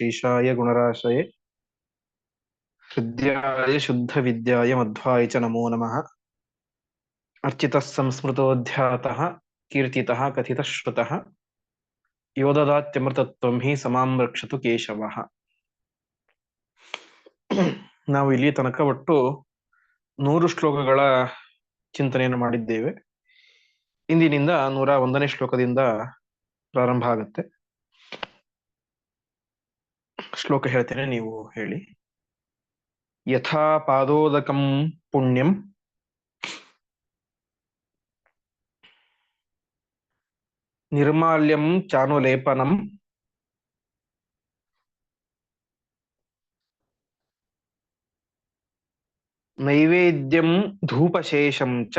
ಶ್ರೀಶಾಯ ಗುಣರಾಶಯೇ ಹೃದ್ಯಾಯ ಶುದ್ಧ ವಿದ್ಯಾಯ ಮಧ್ವಾಯ ಚ ನಮೋ ನಮಃ ಅರ್ಚಿತ ಸಂಸ್ಮೃತೋಧ್ಯಾತಃ ಕೀರ್ತಿತಃ ಕಥಿತ ಶ್ರುತಃ ಯೋಧದಾತ್ಯಮೃತತ್ವ ಹಿ ಸಮಾಂ ಕೇಶವ ಕೇಶವಃ ನಾವು ಇಲ್ಲಿ ತನಕ ಒಟ್ಟು ನೂರು ಶ್ಲೋಕಗಳ ಚಿಂತನೆಯನ್ನು ಮಾಡಿದ್ದೇವೆ. ಇಂದಿನಿಂದ ನೂರ ಒಂದನೇ ಶ್ಲೋಕದಿಂದ ಪ್ರಾರಂಭ ಆಗುತ್ತೆ. ಶ್ಲೋಕ ಹೇಳ್ತೇನೆ, ನೀವು ಹೇಳಿ. ಯಥಾ ಪಾದೋದಕಂ ಪುಣ್ಯಂ. ನಿರ್ಮಾಲ್ಯಂ ಚಾನುಲೇಪನಂ. ನೈವೇದ್ಯಂ ಧೂಪಶೇಷಂ ಚ.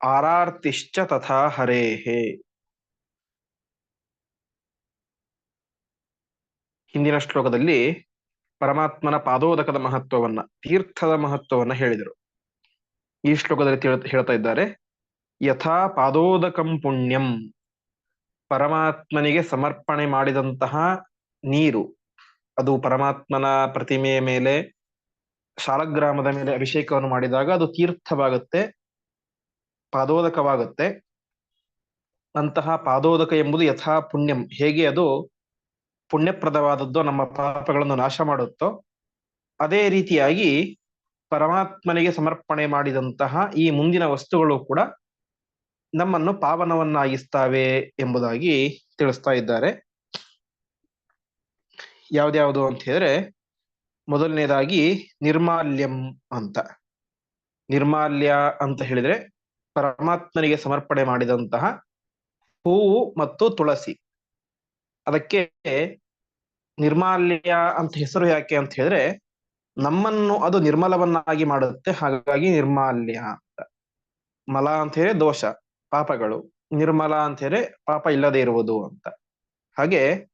ಆರಾರ್ತಿಶ್ಚ ತಥಾ ಹರೇಹೇ ಹಿಂದಿನ ಶ್ಲೋಕದಲ್ಲಿ ಪರಮಾತ್ಮನ ಪಾದೋದಕದ ಮಹತ್ವವನ್ನ, ತೀರ್ಥದ ಮಹತ್ವವನ್ನ ಹೇಳಿದರು. ಈ ಶ್ಲೋಕದಲ್ಲಿ ಹೇಳ್ತಾ ಇದ್ದಾರೆ, ಯಥಾ ಪಾದೋದಕಂ ಪುಣ್ಯಂ, ಪರಮಾತ್ಮನಿಗೆ ಸಮರ್ಪಣೆ ಮಾಡಿದಂತಹ ನೀರು, ಅದು ಪರಮಾತ್ಮನ ಪ್ರತಿಮೆಯ ಮೇಲೆ, ಶಾಲಗ್ರಾಮದ ಮೇಲೆ ಅಭಿಷೇಕವನ್ನು ಮಾಡಿದಾಗ ಅದು ತೀರ್ಥವಾಗುತ್ತೆ, ಪಾದೋದಕವಾಗುತ್ತೆ. ಅಂತಹ ಪಾದೋದಕ ಎಂಬುದು ಯಥಾ ಪುಣ್ಯಂ. ಹೇಗೆ ಅದು ಪುಣ್ಯಪ್ರದವಾದದ್ದು ನಮ್ಮ ಪಾಪಗಳನ್ನು ನಾಶ ಮಾಡುತ್ತೋ, ಅದೇ ರೀತಿಯಾಗಿ ಪರಮಾತ್ಮನಿಗೆ ಸಮರ್ಪಣೆ ಮಾಡಿದಂತಹ ಈ ಮುಂದಿನ ವಸ್ತುಗಳು ಕೂಡ ನಮ್ಮನ್ನು ಪಾವನವನ್ನಾಗಿಸ್ತಾವೆ ಎಂಬುದಾಗಿ ತಿಳಿಸ್ತಾ ಇದ್ದಾರೆ. ಯಾವ್ದ್ಯಾವುದು ಅಂತ ಹೇಳಿದ್ರೆ, ಮೊದಲನೇದಾಗಿ ನಿರ್ಮಾಲ್ಯಂ ಅಂತ. ನಿರ್ಮಾಲ್ಯ ಅಂತ ಹೇಳಿದ್ರೆ ಪರಮಾತ್ಮನಿಗೆ ಸಮರ್ಪಣೆ ಮಾಡಿದಂತಹ ಹೂವು ಮತ್ತು ತುಳಸಿ. ಅದಕ್ಕೆ ನಿರ್ಮಾಲ್ಯ ಅಂತ ಹೆಸರು ಯಾಕೆ ಅಂತ ಹೇಳಿದ್ರೆ ನಮ್ಮನ್ನು ಅದು ನಿರ್ಮಲವನ್ನಾಗಿ ಮಾಡುತ್ತೆ. ಹಾಗಾಗಿ ನಿರ್ಮಾಲ್ಯ ಅಂತ. ಮಲ ಅಂತ ಹೇಳಿ ದೋಷ, ಪಾಪಗಳು. ನಿರ್ಮಲ ಅಂತ ಹೇಳಿ ಪಾಪ ಇಲ್ಲದೆ ಇರುವುದು ಅಂತ. ಹಾಗೆ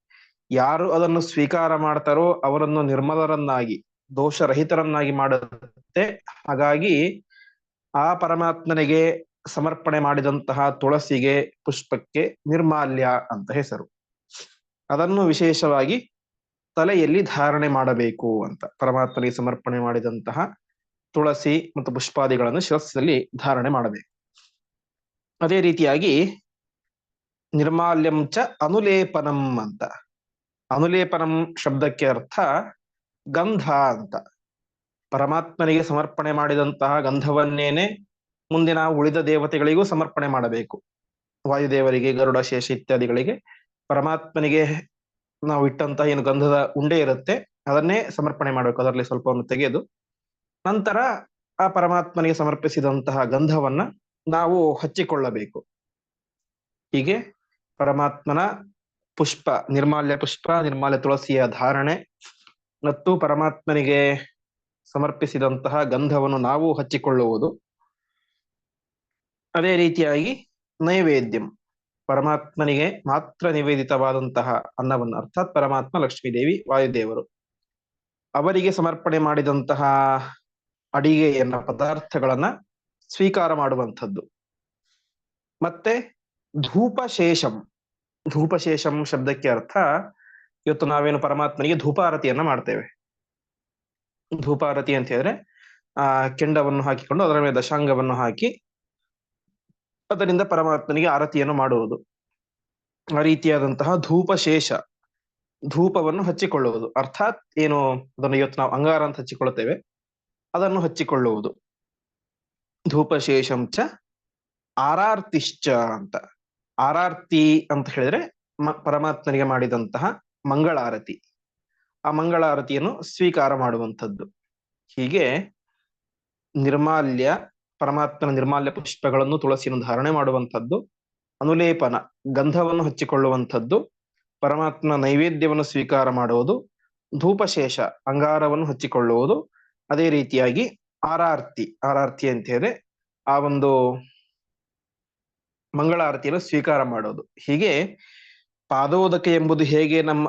ಯಾರು ಅದನ್ನು ಸ್ವೀಕಾರ ಮಾಡ್ತಾರೋ ಅವರನ್ನು ನಿರ್ಮಲರನ್ನಾಗಿ, ದೋಷರಹಿತರನ್ನಾಗಿ ಮಾಡುತ್ತೆ. ಹಾಗಾಗಿ ಆ ಪರಮಾತ್ಮನಿಗೆ ಸಮರ್ಪಣೆ ಮಾಡಿದಂತಹ ತುಳಸಿಗೆ, ಪುಷ್ಪಕ್ಕೆ ನಿರ್ಮಾಲ್ಯ ಅಂತ ಹೆಸರು. ಅದನ್ನು ವಿಶೇಷವಾಗಿ ತಲೆಯಲ್ಲಿ ಧಾರಣೆ ಮಾಡಬೇಕು ಅಂತ, ಪರಮಾತ್ಮನಿಗೆ ಸಮರ್ಪಣೆ ಮಾಡಿದಂತಹ ತುಳಸಿ ಮತ್ತು ಪುಷ್ಪಾದಿಗಳನ್ನು ಶಿರಸ್ಸಲ್ಲಿ ಧಾರಣೆ ಮಾಡಬೇಕು. ಅದೇ ರೀತಿಯಾಗಿ ನಿರ್ಮಾಲ್ಯಂ ಚ ಅನುಲೇಪನಂ ಅಂತ. ಅನುಲೇಪನಂ ಶಬ್ದಕ್ಕೆ ಅರ್ಥ ಗಂಧ ಅಂತ. ಪರಮಾತ್ಮನಿಗೆ ಸಮರ್ಪಣೆ ಮಾಡಿದಂತಹ ಗಂಧವನ್ನೇನೆ ಮುಂದಿನ ಉಳಿದ ದೇವತೆಗಳಿಗೂ ಸಮರ್ಪಣೆ ಮಾಡಬೇಕು. ವಾಯುದೇವರಿಗೆ, ಗರುಡ ಶೇಷ ಇತ್ಯಾದಿಗಳಿಗೆ ಪರಮಾತ್ಮನಿಗೆ ನಾವು ಇಟ್ಟಂತ ಏನು ಗಂಧದ ಉಂಡೆ ಇರುತ್ತೆ, ಅದನ್ನೇ ಸಮರ್ಪಣೆ ಮಾಡಬೇಕು. ಅದರಲ್ಲಿ ಸ್ವಲ್ಪವನ್ನು ತೆಗೆದು ನಂತರ ಆ ಪರಮಾತ್ಮನಿಗೆ ಸಮರ್ಪಿಸಿದಂತಹ ಗಂಧವನ್ನ ನಾವು ಹಚ್ಚಿಕೊಳ್ಳಬೇಕು. ಹೀಗೆ ಪರಮಾತ್ಮನ ಪುಷ್ಪ, ನಿರ್ಮಾಲ್ಯ ಪುಷ್ಪ, ನಿರ್ಮಾಲ್ಯ ತುಳಸಿಯ ಧಾರಣೆ ಮತ್ತು ಪರಮಾತ್ಮನಿಗೆ ಸಮರ್ಪಿಸಿದಂತಹ ಗಂಧವನ್ನು ನಾವು ಹಚ್ಚಿಕೊಳ್ಳುವುದು. ಅದೇ ರೀತಿಯಾಗಿ ನೈವೇದ್ಯಂ. ಪರಮಾತ್ಮನಿಗೆ ಮಾತ್ರ ನಿವೇದಿತವಾದಂತಹ ಅನ್ನವನ್ನು, ಅರ್ಥಾತ್ ಪರಮಾತ್ಮ ಲಕ್ಷ್ಮೀದೇವಿ ವಾಯುದೇವರು. ಅವರಿಗೆ ಸಮರ್ಪಣೆ ಮಾಡಿದಂತಹ ಅಡಿಗೆಯನ್ನ ಪದಾರ್ಥಗಳನ್ನ ಸ್ವೀಕಾರ ಮಾಡುವಂಥದ್ದು. ಮತ್ತೆ ಧೂಪಶೇಷಂ. ಧೂಪಶೇಷಂ ಶಬ್ದಕ್ಕೆ ಅರ್ಥ ಇವತ್ತು ನಾವೇನು ಪರಮಾತ್ಮನಿಗೆ ಧೂಪಾರತಿಯನ್ನ ಮಾಡ್ತೇವೆ. ಧೂಪಾರತಿ ಅಂತ ಹೇಳಿದ್ರೆ, ಆ, ಕೆಂಡವನ್ನು ಹಾಕಿಕೊಂಡು ಅದರ ಮೇಲೆ ದಶಾಂಗವನ್ನು ಹಾಕಿ ಅದರಿಂದ ಪರಮಾತ್ಮನಿಗೆ ಆರತಿಯನ್ನು ಮಾಡುವುದು. ಆ ರೀತಿಯಾದಂತಹ ಧೂಪಶೇಷ, ಧೂಪವನ್ನು ಹಚ್ಚಿಕೊಳ್ಳುವುದು. ಅರ್ಥಾತ್ ಏನು, ಅದನ್ನು ಇವತ್ತು ನಾವು ಅಂಗಾರ ಅಂತ ಹಚ್ಚಿಕೊಳ್ಳುತ್ತೇವೆ. ಅದನ್ನು ಹಚ್ಚಿಕೊಳ್ಳುವುದು. ಧೂಪಶೇಷಂ ಚ ಆರಾರ್ತಿಶ್ಚ ಅಂತ. ಆರಾರ್ತಿ ಅಂತ ಹೇಳಿದ್ರೆ ಮ- ಪರಮಾತ್ಮನಿಗೆ ಮಾಡಿದಂತಹ ಮಂಗಳಾರತಿ. ಆ ಮಂಗಳಾರತಿಯನ್ನು ಸ್ವೀಕಾರ ಮಾಡುವಂಥದ್ದು. ಹೀಗೆ ನಿರ್ಮಾಲ್ಯ ಪರಮಾತ್ಮನ ನಿರ್ಮಾಲ್ಯ ಪುಷ್ಪಗಳನ್ನು ತುಳಸಿಯನ್ನು ಧಾರಣೆ ಮಾಡುವಂಥದ್ದು, ಅನುಲೇಪನ, ಗಂಧವನ್ನು ಹಚ್ಚಿಕೊಳ್ಳುವಂಥದ್ದು, ಪರಮಾತ್ಮನ ನೈವೇದ್ಯವನ್ನು ಸ್ವೀಕಾರ ಮಾಡುವುದು, ಧೂಪಶೇಷ, ಅಂಗಾರವನ್ನು ಹಚ್ಚಿಕೊಳ್ಳುವುದು, ಅದೇ ರೀತಿಯಾಗಿ ಆರಾರ್ತಿ ಆರಾರ್ತಿ ಅಂತ ಹೇಳಿದ್ರೆ ಆ ಒಂದು ಮಂಗಳಾರತಿಯನ್ನು ಸ್ವೀಕಾರ ಮಾಡೋದು. ಹೀಗೆ ಪಾದೋದಕ ಎಂಬುದು ಹೇಗೆ ನಮ್ಮ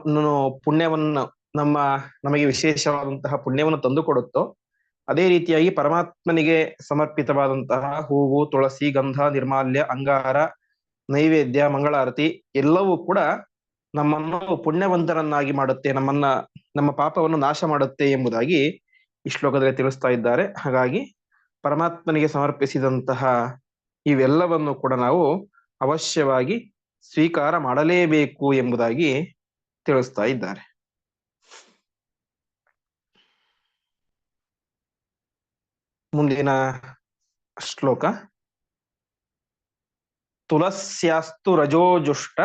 ಪುಣ್ಯವನ್ನು, ನಮ್ಮ, ನಮಗೆ ವಿಶೇಷವಾದಂತಹ ಪುಣ್ಯವನ್ನು ತಂದು ಕೊಡುತ್ತೋ ಅದೇ ರೀತಿಯಾಗಿ ಪರಮಾತ್ಮನಿಗೆ ಸಮರ್ಪಿತವಾದಂತಹ ಹೂವು, ತುಳಸಿ, ಗಂಧ, ನಿರ್ಮಾಲ್ಯ, ಅಂಗಾರ, ನೈವೇದ್ಯ, ಮಂಗಳಾರತಿ ಎಲ್ಲವೂ ಕೂಡ ನಮ್ಮನ್ನು ಪುಣ್ಯವಂತರನ್ನಾಗಿ ಮಾಡುತ್ತೆ, ನಮ್ಮನ್ನ, ನಮ್ಮ ಪಾಪವನ್ನು ನಾಶ ಮಾಡುತ್ತೆ ಎಂಬುದಾಗಿ ಈ ಶ್ಲೋಕದಲ್ಲಿ ತಿಳಿಸ್ತಾ ಇದ್ದಾರೆ. ಹಾಗಾಗಿ ಪರಮಾತ್ಮನಿಗೆ ಸಮರ್ಪಿಸಿದಂತಹ ಇವೆಲ್ಲವನ್ನು ಕೂಡ ನಾವು ಅವಶ್ಯವಾಗಿ ಸ್ವೀಕಾರ ಮಾಡಲೇಬೇಕು ಎಂಬುದಾಗಿ ತಿಳಿಸ್ತಾ ಇದ್ದಾರೆ. ಮುಂದಿನ ಶ್ಲೋಕ ತುಳಸ್ಯಾಸ್ತು ರಜೋಜುಷ್ಟ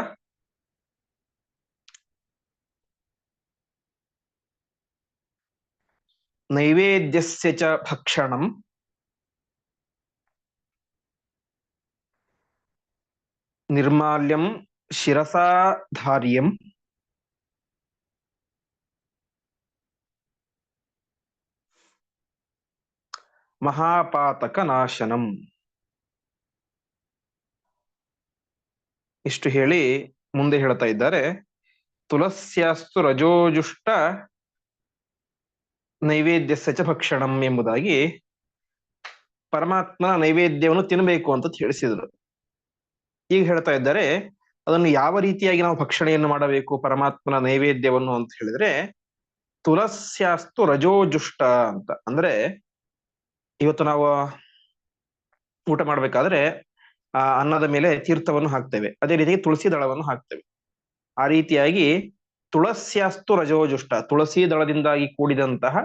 ನೈವೇದ್ಯಸ್ಯ ಚ ಭಕ್ಷಣಂ ನಿರ್ಮಾಲ್ಯಂ ಶಿರಸಾ ಮಹಾಪಾತಕ ನಾಶನಂ ಇಷ್ಟು ಹೇಳಿ ಮುಂದೆ ಹೇಳ್ತಾ ಇದ್ದಾರೆ. ತುಲಸ್ಯಾಸ್ತು ರಜೋಜುಷ್ಟ ನೈವೇದ್ಯ ಸಚ ಭಕ್ಷಣಂ ಎಂಬುದಾಗಿ ಪರಮಾತ್ಮನ ನೈವೇದ್ಯವನ್ನು ತಿನ್ನಬೇಕು ಅಂತ ತಿಳಿಸಿದರು. ಈಗ ಹೇಳ್ತಾ ಇದ್ದಾರೆ, ಅದನ್ನು ಯಾವ ರೀತಿಯಾಗಿ ನಾವು ಭಕ್ಷಣೆಯನ್ನು ಮಾಡಬೇಕು, ಪರಮಾತ್ಮನ ನೈವೇದ್ಯವನ್ನು ಅಂತ ಹೇಳಿದ್ರೆ, ತುಲಸ್ಯಾಸ್ತು ರಜೋಜುಷ್ಟ ಅಂತ. ಅಂದ್ರೆ ಇವತ್ತು ನಾವು ಊಟ ಮಾಡ್ಬೇಕಾದ್ರೆ, ಆ, ಅನ್ನದ ಮೇಲೆ ತೀರ್ಥವನ್ನು ಹಾಕ್ತೇವೆ. ಅದೇ ರೀತಿಯಾಗಿ ತುಳಸಿ ದಳವನ್ನು ಹಾಕ್ತೇವೆ. ಆ ರೀತಿಯಾಗಿ ತುಳಸ್ಯಾಸ್ತು ರಜೋಜುಷ್ಟ, ತುಳಸಿ ದಳದಿಂದಾಗಿ ಕೂಡಿದಂತಹ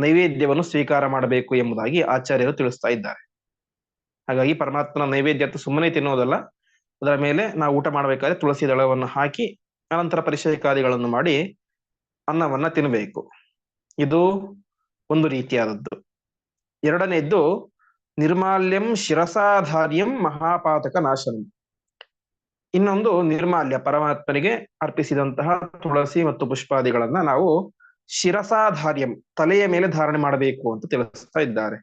ನೈವೇದ್ಯವನ್ನು ಸ್ವೀಕಾರ ಮಾಡಬೇಕು ಎಂಬುದಾಗಿ ಆಚಾರ್ಯರು ತಿಳಿಸ್ತಾ ಇದ್ದಾರೆ. ಹಾಗಾಗಿ ಪರಮಾತ್ಮನ ನೈವೇದ್ಯ ಅಂತ ಸುಮ್ಮನೆ ತಿನ್ನೋದಲ್ಲ, ಅದರ ಮೇಲೆ ನಾವು ಊಟ ಮಾಡಬೇಕಾದ್ರೆ ತುಳಸಿ ದಳವನ್ನು ಹಾಕಿ, ಅನಂತರ ಪರಿಶಯಕಾರಿಗಳನ್ನು ಮಾಡಿ ಅನ್ನವನ್ನ ತಿನ್ನಬೇಕು ಇದು ಒಂದು ರೀತಿಯಾದದ್ದು. ಎರಡನೆಯದ್ದು ನಿರ್ಮಾಲ್ಯಂ ಶಿರಸಾಧಾರ್ಯಂ ಮಹಾಪಾತಕ ನಾಶನಂ. ಇನ್ನೊಂದು ನಿರ್ಮಾಲ್ಯ ಪರಮಾತ್ಮನಿಗೆ ಅರ್ಪಿಸಿದಂತಹ ತುಳಸಿ ಮತ್ತು ಪುಷ್ಪಾದಿಗಳನ್ನ ನಾವು ಶಿರಸಾಧಾರ್ಯಂ ತಲೆಯ ಮೇಲೆ ಧಾರಣೆ ಮಾಡಬೇಕು ಅಂತ ತಿಳಿಸ್ತಾ ಇದ್ದಾರೆ.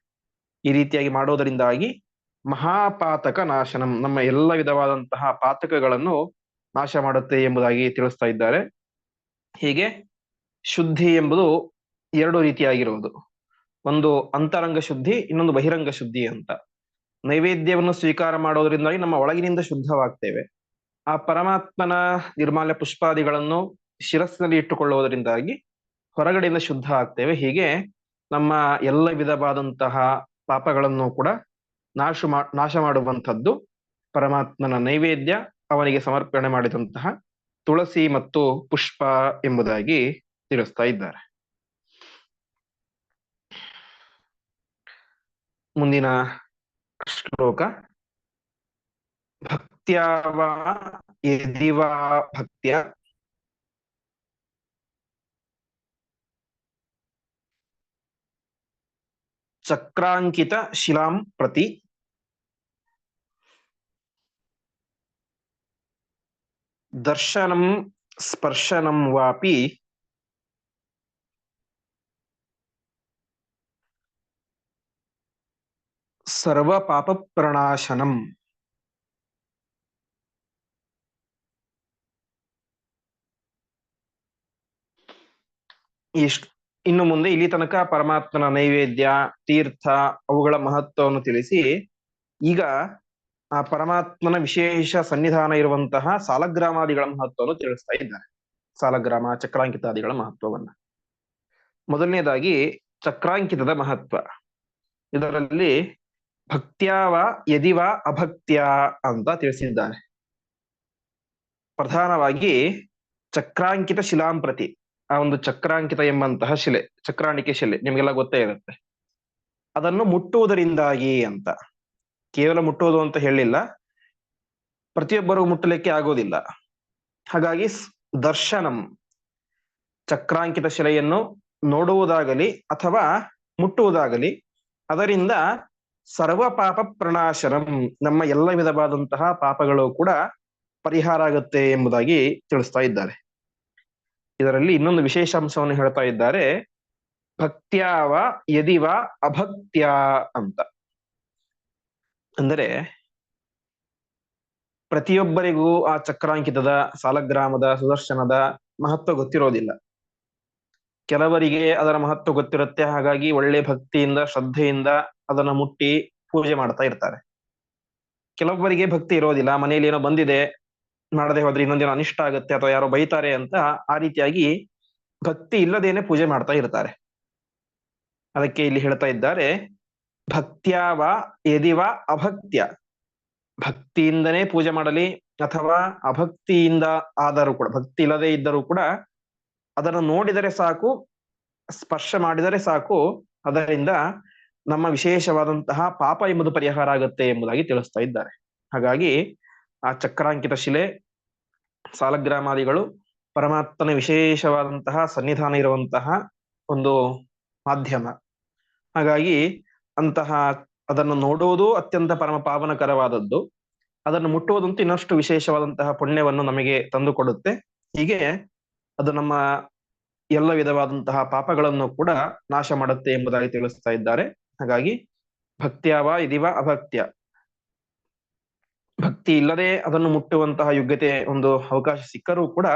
ಈ ರೀತಿಯಾಗಿ ಮಾಡೋದರಿಂದಾಗಿ ಮಹಾಪಾತಕ ನಾಶನಂ ನಮ್ಮ ಎಲ್ಲ ವಿಧವಾದಂತಹ ಪಾತಕಗಳನ್ನು ನಾಶ ಮಾಡುತ್ತೆ ಎಂಬುದಾಗಿ ತಿಳಿಸ್ತಾ ಇದ್ದಾರೆ. ಹೀಗೆ ಶುದ್ಧಿ ಎಂಬುದು ಎರಡು ರೀತಿಯಾಗಿರುವುದು. ಒಂದು ಅಂತರಂಗ ಶುದ್ಧಿ, ಇನ್ನೊಂದು ಬಹಿರಂಗ ಶುದ್ಧಿ ಅಂತ. ನೈವೇದ್ಯವನ್ನು ಸ್ವೀಕಾರ ಮಾಡೋದ್ರಿಂದಾಗಿ ನಮ್ಮ ಒಳಗಿನಿಂದ ಶುದ್ಧವಾಗ್ತೇವೆ. ಆ ಪರಮಾತ್ಮನ ನಿರ್ಮಾಲ್ಯ ಪುಷ್ಪಾದಿಗಳನ್ನು ಶಿರಸ್ಸಿನಲ್ಲಿ ಇಟ್ಟುಕೊಳ್ಳುವುದರಿಂದಾಗಿ ಹೊರಗಡೆಯಿಂದ ಶುದ್ಧ ಆಗ್ತೇವೆ ಹೀಗೆ ನಮ್ಮ ಎಲ್ಲ ವಿಧವಾದಂತಹ ಪಾಪಗಳನ್ನು ಕೂಡ ನಾಶ ಮಾ, ನಾಶ ಮಾಡುವಂಥದ್ದು ಪರಮಾತ್ಮನ ನೈವೇದ್ಯ, ಅವನಿಗೆ ಸಮರ್ಪಣೆ ಮಾಡಿದಂತಹ ತುಳಸಿ ಮತ್ತು ಪುಷ್ಪ ಎಂಬುದಾಗಿ ತಿಳಿಸ್ತಾ ಇದ್ದಾರೆ. ಮುಂದಿನ ಶ್ಲೋಕ. ಭಕ್ತ್ಯಾವ ಯದಿವಾ ಭಕ್ತ್ಯ. ಚಕ್ರಾಂಕಿತ ಶಿಲಾಂ ಪ್ರತಿ. ದರ್ಶನಂ ಸ್ಪರ್ಶನಂ ವಾಪಿ. ಸರ್ವ ಪಾಪ ಪ್ರಣಾಶನಂ ಇಷ್ಟು ಇನ್ನು ಮುಂದೆ ಇಲ್ಲಿ ತನಕ ಪರಮಾತ್ಮನ ನೈವೇದ್ಯ, ತೀರ್ಥ ಅವುಗಳ ಮಹತ್ವವನ್ನು ತಿಳಿಸಿ, ಈಗ ಆ ಪರಮಾತ್ಮನ ವಿಶೇಷ ಸನ್ನಿಧಾನ ಇರುವಂತಹ ಸಾಲಗ್ರಾಮಾದಿಗಳ ಮಹತ್ವವನ್ನು ತಿಳಿಸ್ತಾ ಇದ್ದಾರೆ. ಸಾಲಗ್ರಾಮ, ಚಕ್ರಾಂಕಿತಾದಿಗಳ ಮಹತ್ವವನ್ನ. ಮೊದಲನೇದಾಗಿ ಚಕ್ರಾಂಕಿತದ ಮಹತ್ವ. ಇದರಲ್ಲಿ ಭಕ್ತ್ಯಾವ ಯದಿವ ಅಭಕ್ತ್ಯ ಅಂತ ತಿಳಿಸಿದ್ದಾರೆ. ಪ್ರಧಾನವಾಗಿ ಚಕ್ರಾಂಕಿತ ಶಿಲಾಂಪ್ರತಿ, ಆ ಒಂದು ಚಕ್ರಾಂಕಿತ ಎಂಬಂತಹ ಶಿಲೆ, ಚಕ್ರಾಣಿಕೆ ಶಿಲೆ, ನಿಮಗೆಲ್ಲ ಗೊತ್ತೇ ಇರುತ್ತೆ. ಅದನ್ನು ಮುಟ್ಟುವುದರಿಂದಾಗಿ ಅಂತ. ಕೇವಲ ಮುಟ್ಟುವುದು ಅಂತ ಹೇಳಿಲ್ಲ, ಪ್ರತಿಯೊಬ್ಬರು ಮುಟ್ಟಲಿಕ್ಕೆ ಆಗೋದಿಲ್ಲ. ಹಾಗಾಗಿ ದರ್ಶನಂ, ಚಕ್ರಾಂಕಿತ ಶಿಲೆಯನ್ನು ನೋಡುವುದಾಗಲಿ ಅಥವಾ ಮುಟ್ಟುವುದಾಗಲಿ, ಅದರಿಂದ ಸರ್ವ ಪಾಪ ಪ್ರಣಾಶನಂ ನಮ್ಮ ಎಲ್ಲ ವಿಧವಾದಂತಹ ಪಾಪಗಳು ಕೂಡ ಪರಿಹಾರ ಆಗುತ್ತೆ ಎಂಬುದಾಗಿ ತಿಳಿಸ್ತಾ ಇದ್ದಾರೆ. ಇದರಲ್ಲಿ ಇನ್ನೊಂದು ವಿಶೇಷ ಅಂಶವನ್ನು ಹೇಳ್ತಾ ಇದ್ದಾರೆ. ಭಕ್ತ್ಯಾವ ಯದಿವ ಅಭಕ್ತ್ಯ ಅಂತ. ಅಂದರೆ ಪ್ರತಿಯೊಬ್ಬರಿಗೂ ಆ ಚಕ್ರಾಂಕಿತದ, ಸಾಲಗ್ರಾಮದ, ಸುದರ್ಶನದ ಮಹತ್ವ ಗೊತ್ತಿರೋದಿಲ್ಲ. ಕೆಲವರಿಗೆ ಅದರ ಮಹತ್ವ ಗೊತ್ತಿರುತ್ತೆ. ಹಾಗಾಗಿ ಒಳ್ಳೆ ಭಕ್ತಿಯಿಂದ, ಶ್ರದ್ಧೆಯಿಂದ ಅದನ್ನ ಮುಟ್ಟಿ ಪೂಜೆ ಮಾಡ್ತಾ ಇರ್ತಾರೆ. ಕೆಲವೊಬ್ಬರಿಗೆ ಭಕ್ತಿ ಇರೋದಿಲ್ಲ, ಮನೆಯಲ್ಲಿ ಏನೋ ಬಂದಿದೆ, ಮಾಡದೆ ಹೋದ್ರೆ ಇನ್ನೊಂದಿನ ಅನಿಷ್ಟ ಆಗುತ್ತೆ ಅಥವಾ ಯಾರೋ ಬೈತಾರೆ ಅಂತ ಆ ರೀತಿಯಾಗಿ ಭಕ್ತಿ ಇಲ್ಲದೇನೆ ಪೂಜೆ ಮಾಡ್ತಾ ಇರ್ತಾರೆ. ಅದಕ್ಕೆ ಇಲ್ಲಿ ಹೇಳ್ತಾ ಇದ್ದಾರೆ ಭಕ್ತ್ಯಾವ ಎದಿವ ಅಭಕ್ತ್ಯ. ಭಕ್ತಿಯಿಂದನೇ ಪೂಜೆ ಮಾಡಲಿ ಅಥವಾ ಅಭಕ್ತಿಯಿಂದ ಆದರೂ ಕೂಡ, ಭಕ್ತಿ ಇಲ್ಲದೆ ಇದ್ದರೂ ಕೂಡ ಅದನ್ನು ನೋಡಿದರೆ ಸಾಕು, ಸ್ಪರ್ಶ ಮಾಡಿದರೆ ಸಾಕು, ಅದರಿಂದ ನಮ್ಮ ವಿಶೇಷವಾದಂತಹ ಪಾಪ ಎಂಬುದು ಪರಿಹಾರ ಆಗುತ್ತೆ ಎಂಬುದಾಗಿ ತಿಳಿಸ್ತಾ ಇದ್ದಾರೆ. ಹಾಗಾಗಿ ಆ ಚಕ್ರಾಂಕಿತ ಶಿಲೆ, ಸಾಲಗ್ರಾಮಾದಿಗಳು ಪರಮಾತ್ಮನ ವಿಶೇಷವಾದಂತಹ ಸನ್ನಿಧಾನ ಇರುವಂತಹ ಒಂದು ಮಾಧ್ಯಮ. ಹಾಗಾಗಿ ಅಂತಹ ಅದನ್ನು ನೋಡುವುದು ಅತ್ಯಂತ ಪರಮ ಪಾವನಕರವಾದದ್ದು. ಅದನ್ನು ಮುಟ್ಟುವುದಂತೂ ಇನ್ನಷ್ಟು ವಿಶೇಷವಾದಂತಹ ಪುಣ್ಯವನ್ನು ನಮಗೆ ತಂದುಕೊಡುತ್ತೆ. ಹೀಗೆ ಅದು ನಮ್ಮ ಎಲ್ಲ ವಿಧವಾದಂತಹ ಪಾಪಗಳನ್ನು ಕೂಡ ನಾಶ ಮಾಡುತ್ತೆ ಎಂಬುದಾಗಿ ತಿಳಿಸ್ತಾ ಇದ್ದಾರೆ. ಹಾಗಾಗಿ ಭಕ್ತ್ಯಾವ ಇದಿವ ಅಭಕ್ತ್ಯ. ಭಕ್ತಿ ಇಲ್ಲದೆ ಅದನ್ನು ಮುಟ್ಟುವಂತಹ ಯೋಗ್ಯತೆ ಒಂದು ಅವಕಾಶ ಸಿಕ್ಕರೂ ಕೂಡ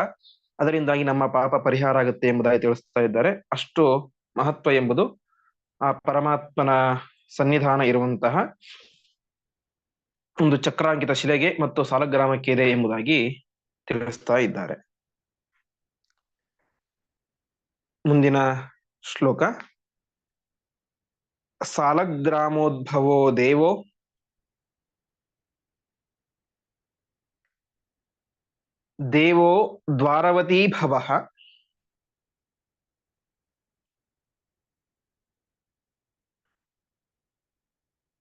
ಅದರಿಂದಾಗಿ ನಮ್ಮ ಪಾಪ ಪರಿಹಾರ ಆಗುತ್ತೆ ಎಂಬುದಾಗಿ ತಿಳಿಸ್ತಾ ಇದ್ದಾರೆ. ಅಷ್ಟು ಮಹತ್ವ ಎಂಬುದು ಆ ಪರಮಾತ್ಮನ ಸನ್ನಿಧಾನ ಇರುವಂತಹ ಒಂದು ಚಕ್ರಾಂಕಿತ ಶಿಲೆಗೆ ಮತ್ತು ಸಾಲಗ್ರಾಮಕ್ಕೆ ಇದೆ ಎಂಬುದಾಗಿ ತಿಳಿಸ್ತಾ ಇದ್ದಾರೆ. ಮುಂದಿನ ಶ್ಲೋಕ. ಸಾಲಗ್ರಾಮೋದ್ಭವೋ ದೇವೋ ದೇವೋ ದ್ವಾರವತೀ ಭವ